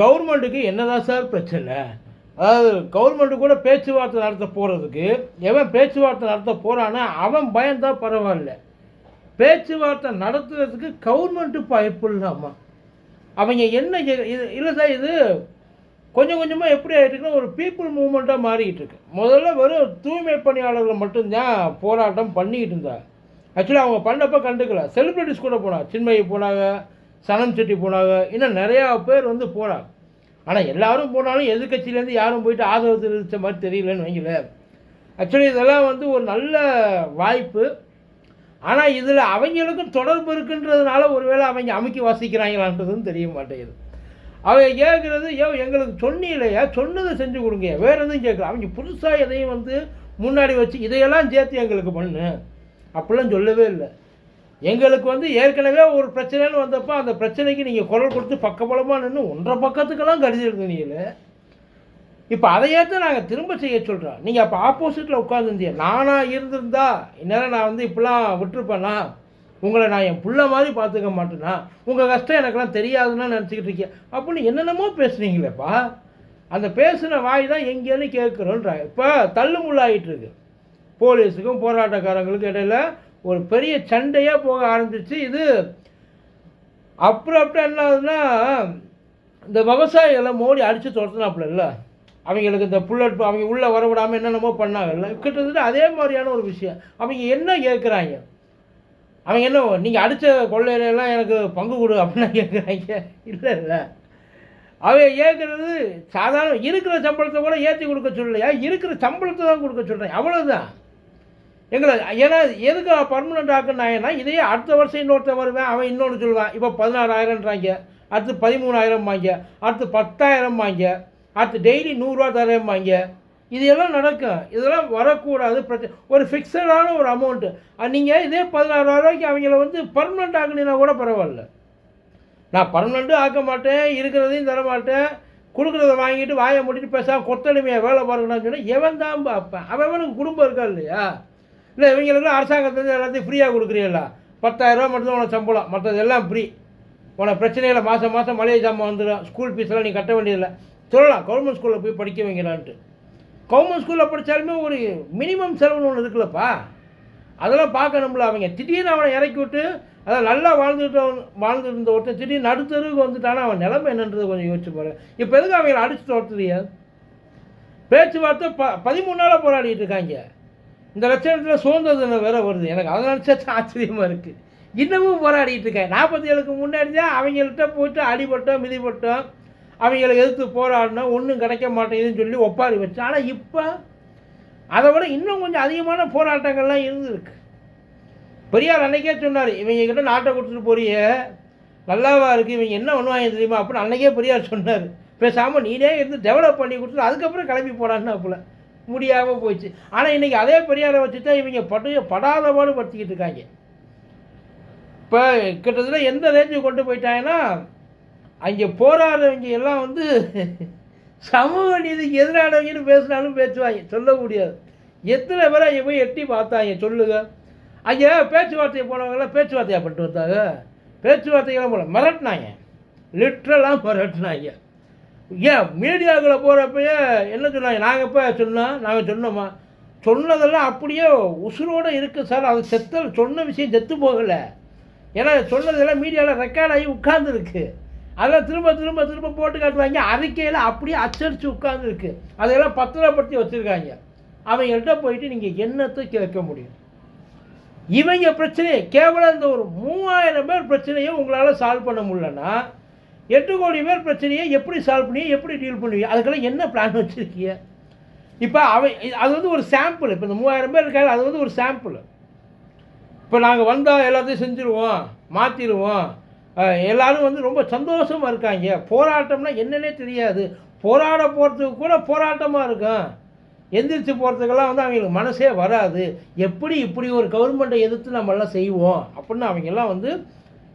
கவர்மெண்ட்டுக்கு என்னதான் சார் பிரச்சனை? அதாவது கவர்மெண்ட்டு கூட பேச்சுவார்த்தை நடத்த போகிறதுக்கு எவன் பேச்சுவார்த்தை நடத்த போகிறான்னா அவன் பயந்தான் பரவாயில்ல. பேச்சுவார்த்தை நடத்துறதுக்கு கவர்மெண்ட்டு பயப்படலாமா அவங்க என்ன இது இல்லை சார் இது கொஞ்சம் கொஞ்சமாக எப்படி ஆகிட்டுருக்குன்னா ஒரு பீப்புள் மூவ்மெண்ட்டாக மாறிக்கிட்டு இருக்கு முதல்ல வெறும் தூய்மை பணியாளர்கள் மட்டும்தான் போராட்டம் பண்ணிக்கிட்டு இருந்தாங்க. ஆக்சுவலி அவங்க பண்ணப்போ கண்டுக்கல. செலிப்ரிட்டிஸ் கூட போனாங்க. சின்மயி போனாங்க. சனம் செட்டி போனாங்க. இன்னும் நிறையா பேர் வந்து போனாங்க. ஆனால் எல்லாரும் போனாலும் எதிர்கட்சியிலேருந்து யாரும் போயிட்டு ஆதரவு தெரிவித்த மாதிரி தெரியலன்னு வைங்கள ஆக்சுவலி இதெல்லாம் வந்து ஒரு நல்ல வாய்ப்பு. ஆனால் இதில் அவங்களுக்கும் தொடர்பு இருக்குன்றதுனால ஒருவேளை அவங்க அமுக்கி வாசிக்கிறாங்களான்றதும் தெரிய மாட்டேங்குது. அவங்க கேட்குறது ஏ எங்களுக்கு சொன்னீங்களேயா? சொன்னதை செஞ்சு கொடுங்க. வேறு எதுவும் கேட்கல அவங்க புதுசாக எதையும் வந்து முன்னாடி வச்சு இதையெல்லாம் சேர்த்து எங்களுக்கு பண்ணு. அப்படிலாம் சொல்லவே இல்லை. எங்களுக்கு வந்து ஏற்கனவே ஒரு பிரச்சனைன்னு வந்தப்போ அந்த பிரச்சனைக்கு நீங்கள் குரல் கொடுத்து பக்கபலமாக நின்று ஒன்றரை பக்கத்துக்கெல்லாம் கருதி இருந்தீங்களே இப்போ அதை நாங்கள் திரும்ப செய்ய சொல்கிறோம் நீங்கள் அப்போ ஆப்போசிட்டில் உட்காந்துருந்தீங்க நானாக இருந்திருந்தா இந்நேரம் நான் வந்து இப்படிலாம் விட்டுருப்பேனா? உங்களை நான் என் புள்ள மாதிரி பார்த்துக்க மாட்டேனா? உங்கள் கஷ்டம் எனக்கெல்லாம் தெரியாதுன்னு நினச்சிக்கிட்டு இருக்கேன் அப்படின்னு என்னென்னமோ பேசுனீங்களேப்பா. அந்த பேசின வாய் தான் எங்கேன்னு கேட்குறோன்றாங்க. இப்போ தள்ளுமுள்ளாயிட்டு இருக்கு. போலீஸுக்கும் போராட்டக்காரங்களுக்கும் இடையில ஒரு பெரிய சண்டையாக போக ஆரம்பிச்சு இது அப்புறம் அப்புறம் என்ன ஆகுதுன்னா இந்த விவசாயிகளை மோடி அடித்து துரத்துனாப்புல இல்லை? அவங்களுக்கு இந்த புல்லட் அவங்க உள்ளே வர விடாமல் என்னென்னமோ பண்ணாங்கல்ல கிட்டத்தட்ட அதே மாதிரியான ஒரு விஷயம். அவங்க என்ன கேட்குறாங்க அவங்க என்ன நீங்கள் அடித்த கொள்ளையிலெல்லாம் எனக்கு பங்கு கொடு அப்படின்னா கேட்குறாங்க இல்லை இல்லை. அவங்க கேட்குறது சாதாரண இருக்கிற சம்பளத்தை கூட ஏற்றி கொடுக்க சொல்லலையா? இருக்கிற சம்பளத்தை தான் கொடுக்க சொல்கிறேன் அவ்வளோதான் எங்களை ஏன்னா எதுக்கு பர்மனெண்ட் ஆக்குனாங்கன்னா இதையே அடுத்த வருஷம் இன்னொருத்தன் வருவேன் அவன் இன்னொன்று சொல்லுவான். இப்போ பதினாறாயிரம்ன்றாங்க. அடுத்து பதிமூணாயிரம் வாங்க அடுத்து பத்தாயிரம் வாங்க அடுத்து டெய்லி நூறுரூவா தரேன் இது எல்லாம் நடக்கும். இதெல்லாம் வரக்கூடாது. பிரச்சனை ஒரு ஃபிக்ஸடான ஒரு அமௌண்ட்டு நீங்கள் இதே பதினாறாயிரம் ரூபாய்க்கு அவங்கள வந்து பர்மனெண்ட் ஆக்குனீங்கன்னா கூட பரவாயில்ல. நான் பர்மனெண்ட்டும் ஆக்க மாட்டேன் இருக்கிறதையும் தர மாட்டேன் கொடுக்குறத வாங்கிட்டு வாயை மூடிட்டு பேசாமல் கொத்தடிமையாக வேலை பார்க்கணும்னு சொன்னால் எவன் தான் பார்ப்பேன். அவன் அவனுக்கு குடும்பம் இருக்கா இல்லையா? இல்லை இவங்களுக்குலாம் அரசாங்கத்துலேருந்து எல்லாத்தையும் ஃப்ரீயாக கொடுக்குறீங்களா பத்தாயிரரூவா மட்டும்தான் உனக்கு சம்பளம். மற்றது எல்லாம் ஃப்ரீ உனக்கு பிரச்சனையில் மாதம் மாதம் மளிகை ஜாமான் வந்துடும். ஸ்கூல் ஃபீஸ்லாம் நீ கட்ட வேண்டியதில்லை. சொல்லலாம் கவர்மெண்ட் ஸ்கூலில் போய் படிக்க வைங்களான்ட்டு கவர்மெண்ட் ஸ்கூலில் படித்தாலுமே ஒரு மினிமம் செலவுன்னு ஒன்று இருக்குல்லப்பா. அதெல்லாம் பார்க்கணும்ல அவங்க. திடீர்னு அவனை இறக்கி விட்டு அதான் நல்லா வாழ்ந்துட்டு வாழ்ந்துட்டு இருந்த ஒருத்தன் திடீர்னு நடுத்தருவுக்கு வந்துட்டானா அவன் நிலைமை என்னன்றது கொஞ்சம் யோசிச்சு பாரு. இப்போ எதுக்கு அவங்களை அடிச்சு தோற்றுறியா பேச்சுவார்த்தை ப பதிமூணு நாளாக போராடிட்டு இருக்காங்க. இந்த லட்சணத்தில் சுதந்திர வேற வருது. எனக்கு அதை நினச்சா ஆச்சரியமாக இருக்குது இன்னமும் போராடிட்டு இருக்கேன். நாற்பத்தி ஏழுக்கு முன்னாடி தான் அவங்கள்ட்ட போயிட்டு அடிபட்டோம் மிதிப்பட்டோம் அவங்களை எதிர்த்து போராடினோம். ஒன்றும் கிடைக்க மாட்டேங்குதுன்னு சொல்லி ஒப்பாரி வச்சோம். ஆனால் இப்போ அதை விட இன்னும் கொஞ்சம் அதிகமான போராட்டங்கள்லாம் இருந்திருக்கு. பெரியார் அன்னைக்கே சொன்னார் இவங்க கிட்ட நாட்டை கொடுத்துட்டு போறிய. நல்லாவா இருக்குது இவங்க என்ன பண்ணுவாங்க தெரியுமா? அப்படின்னு அன்னைக்கே பெரியார் சொன்னார். பேசாமல் நீனே இருந்து டெவலப் பண்ணி கொடுத்துட்டு அதுக்கப்புறம் கிளம்பி போடான்னு அப்பல. முடியாமல் போயிடுச்சு ஆனால் இன்றைக்கி அதே பெரியாரை வச்சு தான் இவங்க பட்டு படாதபாடு படுத்திக்கிட்டு இருக்காங்க. இப்போ கிட்டத்தட்ட எந்த ரேஞ்சுக்கு கொண்டு போயிட்டாங்கன்னா அங்கே போராடுறவங்க எல்லாம் வந்து சமூக நீதிக்கு எதிரானவங்கன்னு பேசினாலும் பேசுவாங்க சொல்ல முடியாது. எத்தனை பேரை அங்கே போய் எட்டி பார்த்தாங்க? சொல்லுங்க. அங்கே பேச்சுவார்த்தை போனவங்களாம் பேச்சுவார்த்தையாக பண்ணிட்டு வந்தாங்க. பேச்சுவார்த்தைகளாம் போல மிரட்டினாங்க. லிட்ரலாக மிரட்டினாங்க. ஏன்? மீடியாவில் போகிறப்பயே என்ன சொன்னாங்க நாங்கள் இப்போ சொன்னோம் நாங்கள் சொன்னோமா? சொன்னதெல்லாம் அப்படியே உசுரோடு இருக்குது சார். அது செத்த சொன்ன விஷயம் செத்து போகலை. ஏன்னா சொன்னதெல்லாம் மீடியாவில் ரெக்கார்ட் ஆகி உட்காந்துருக்கு அதெல்லாம் திரும்ப திரும்ப திரும்ப போட்டு காட்டுவாங்க. அறிக்கையில் அப்படியே அச்சடித்து உட்காந்துருக்கு அதையெல்லாம் பத்திரப்படுத்தி வச்சுருக்காங்க. அவங்கள்ட்ட போயிட்டு நீங்கள் என்னத்தை கேட்க முடியும்? இவங்க பிரச்சனையை கேவலம் இந்த ஒரு மூவாயிரம் பேர் பிரச்சனையை உங்களால் சால்வ் பண்ண முடியலன்னா எட்டு கோடி பேர் பிரச்சனையை எப்படி சால்வ் பண்ணி எப்படி டீல் பண்ணுவீங்க? அதுக்கெல்லாம் என்ன பிளான் வச்சுருக்கீங்க? இப்போ அவ அது வந்து ஒரு சாம்பிள் இப்போ இந்த மூவாயிரம் பேர் இருக்காங்க அது வந்து ஒரு சாம்பிள் இப்போ நாங்கள் வந்தால் எல்லாத்தையும் செஞ்சுருவோம் மாற்றிடுவோம் எல்லாரும் வந்து ரொம்ப சந்தோஷமாக இருக்காங்க. போராட்டம்னா என்னன்னே தெரியாது. போராட போகிறதுக்கு கூட போராட்டமாக இருக்கும். எந்திரிச்சு போகிறதுக்கெல்லாம் வந்து அவங்களுக்கு மனசே வராது. எப்படி இப்படி ஒரு கவர்மெண்ட்டை எதிர்த்து நம்மளாம் செய்வோம்? அப்படின்னு அவங்கெல்லாம் வந்து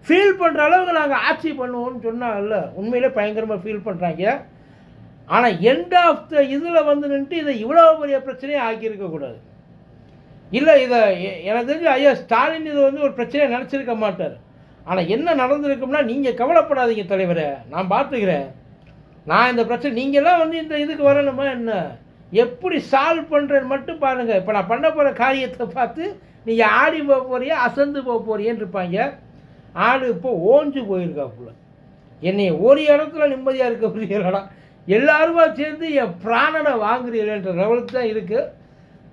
ஃபீல் பண்ணுற அளவுக்கு நாங்கள் ஆட்சி பண்ணுவோம்னு சொன்னாங்கல்ல உண்மையிலே பயங்கரமாக ஃபீல் பண்ணுறாங்க ஆனால் எண்ட் ஆஃப் த இதில் வந்து நின்றுட்டு இதை இவ்வளோ பெரிய பிரச்சனையை ஆக்கியிருக்கக்கூடாது இல்லை இதை எனக்கு தெரிஞ்சு ஐயா ஸ்டாலின் இது வந்து ஒரு பிரச்சனையை நினச்சிருக்க மாட்டார். ஆனால் என்ன நடந்திருக்கும்னா நீங்கள் கவலைப்படாதீங்க தலைவரே நான் பார்த்துக்கிறேன். நான் இந்த பிரச்சனை நீங்கள்லாம் வந்து இந்த இதுக்கு வரணுமா என்ன? எப்படி சால்வ் பண்ணுறேன்னு மட்டும் பாருங்கள் இப்போ நான் பண்ண போகிற காரியத்தை பார்த்து நீங்கள் ஆடி போக போறியா அசந்து போக போறியன்னு இருப்பாங்க. ஆடு இப்போ ஓஞ்சு போயிருக்காப்புல என்னை ஒரு இடத்துல நிம்மதியாக இருக்க முடியலடா. எல்லாருமா சேர்ந்து என் பிராணனை வாங்குறீங்களேன்ற லெவலுக்கு தான் இருக்குது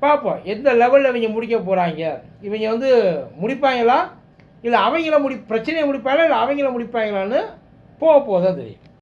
பார்ப்போம் எந்த லெவலில் இவங்க முடிக்க போகிறாங்க இவங்க வந்து முடிப்பாங்களா? இல்லை அவங்கள முடி பிரச்சனையை முடிப்பாங்களா? இல்லை அவங்கள முடிப்பாங்களான்னு போக போதான் தெரியும்.